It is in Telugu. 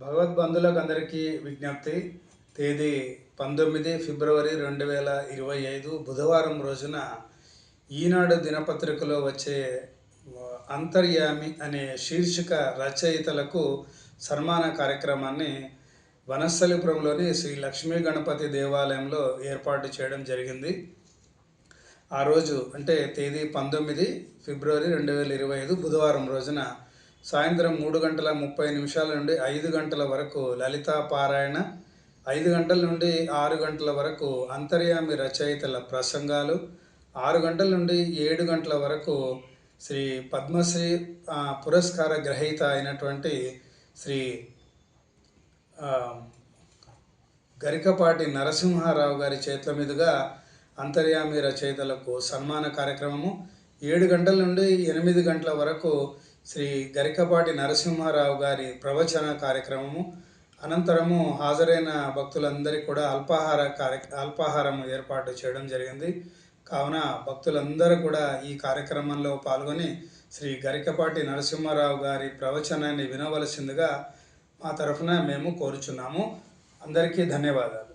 భగవద్బంధులకు అందరికీ విజ్ఞప్తి. తేదీ పంతొమ్మిది ఫిబ్రవరి రెండు వేల ఇరవై ఐదు బుధవారం రోజున ఈనాడు దినపత్రికలో వచ్చే అంతర్యామి అనే శీర్షిక రచయితలకు సన్మాన కార్యక్రమాన్ని వనస్థలిపురంలోని శ్రీ లక్ష్మీ గణపతి దేవాలయంలో ఏర్పాటు చేయడం జరిగింది. ఆ రోజు అంటే తేదీ పంతొమ్మిది ఫిబ్రవరి రెండు వేల ఇరవై ఐదు బుధవారం రోజున సాయంత్రం మూడు గంటల ముప్పై నిమిషాల నుండి ఐదు గంటల వరకు లలితా పారాయణ ఐదు గంటల నుండి ఆరు గంటల వరకు అంతర్యామి రచయితల ప్రసంగాలు ఆరు గంటల నుండి ఏడు గంటల వరకు శ్రీ పద్మశ్రీ పురస్కార గ్రహీత అయినటువంటి శ్రీ గరికపాటి నరసింహారావు గారి చేతుల మీదుగా అంతర్యామి రచయితలకు సన్మాన కార్యక్రమము. ఏడు గంటల నుండి ఎనిమిది గంటల వరకు శ్రీ గరికపాటి నరసింహారావు గారి ప్రవచన కార్యక్రమము. అనంతరము హాజరైన భక్తులందరికీ కూడా అల్పాహార కార్య అల్పాహారం ఏర్పాటు చేయడం జరిగింది. కావున భక్తులందరూ కూడా ఈ కార్యక్రమంలో పాల్గొని శ్రీ గరికపాటి నరసింహారావు గారి ప్రవచనాన్ని వినవలసిందిగా మా తరఫున మేము కోరుచున్నాము. అందరికీ ధన్యవాదాలు.